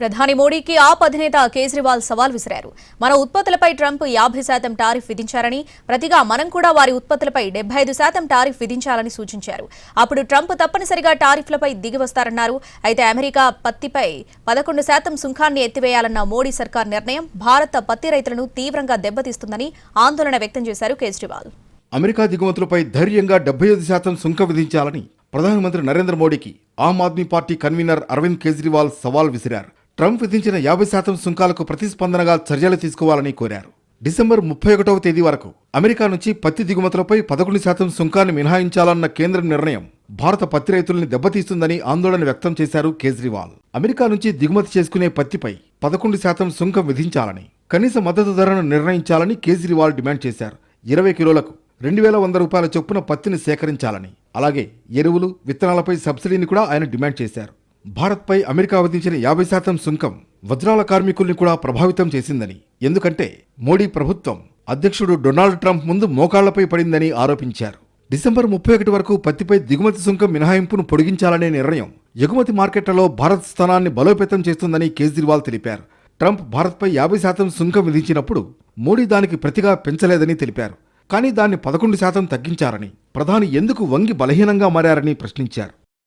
ప్రధాని మోడీకి ఆప్ అధినేత కేజ్రీవాల్ సవాల్ విసిరారు. మన ఉత్పత్తులపై ట్రంప్ యాభై శాతం టారిఫ్ విధించారని ప్రతిగా మనం కూడా వారి ఉత్పత్తులపై డెబ్బై ఐదు శాతం టారిఫ్ విధించాలని సూచించారు. అప్పుడు ట్రంప్ తప్పనిసరిగా టారిఫ్లపై దిగి వస్తారన్నారు. అయితే అమెరికా పత్తిపై పదకొండు శాతం సుంకాన్ని ఎత్తివేయాలన్న మోడీ సర్కార్ నిర్ణయం భారత పత్తి రైతులను తీవ్రంగా దెబ్బతీస్తుందని ఆందోళన వ్యక్తం చేశారు కేజ్రీవాల్. అమెరికా దిగుమతులపై ధైర్యంగా డెబ్బై ఐదు శాతం సుంకం విధించాలని ప్రధానమంత్రి నరేంద్ర మోడీకి ఆమ్ ఆద్మీ పార్టీ కన్వీనర్ అరవింద్ కేజ్రీవాల్ సవాల్ విసిరారు. ట్రంప్ విధించిన యాభై శాతం సుంకాలకు ప్రతిస్పందనగా చర్యలు తీసుకోవాలని కోరారు. డిసెంబర్ ముప్పై ఒకటవ తేదీ వరకు అమెరికా నుంచి పత్తి దిగుమతులపై పదకొండు శాతం సుంకాన్ని మినహాయించాలన్న కేంద్ర నిర్ణయం భారత పత్తి రైతుల్ని దెబ్బతీస్తుందని ఆందోళన వ్యక్తం చేశారు కేజ్రీవాల్. అమెరికా నుంచి దిగుమతి చేసుకునే పత్తిపై పదకొండు శాతం సుంకం విధించాలని కనీస మద్దతు ధరను నిర్ణయించాలని కేజ్రీవాల్ డిమాండ్ చేశారు. ఇరవై కిలోలకు రెండు వేల వంద రూపాయల చొప్పున పత్తిని సేకరించాలని అలాగే ఎరువులు విత్తనాలపై సబ్సిడీని కూడా ఆయన డిమాండ్ చేశారు. భారత్పై అమెరికా విధించిన యాభై శాతం సుంకం వజ్రాల కార్మికుల్ని కూడా ప్రభావితం చేసిందని. ఎందుకంటే మోడీ ప్రభుత్వం అధ్యక్షుడు డొనాల్డ్ ట్రంప్ ముందు మోకాళ్ళపై పడిందని ఆరోపించారు. డిసెంబర్ ముప్పై ఒకటి వరకు పత్తిపై దిగుమతి సుంకం మినహాయింపును పొడిగించాలనే నిర్ణయం ఎగుమతి మార్కెట్లలో భారత్ స్థానాన్ని బలోపేతం చేస్తుందని కేజ్రీవాల్ తెలిపారు. ట్రంప్ భారత్పై యాభై శాతం సుంకం విధించినప్పుడు మోడీ దానికి ప్రతిగా పెంచలేదని తెలిపారు. కానీ దాన్ని పదకొండు శాతం తగ్గించారని ప్రధాని ఎందుకు వంగి బలహీనంగా మారారని ప్రశ్నించారు.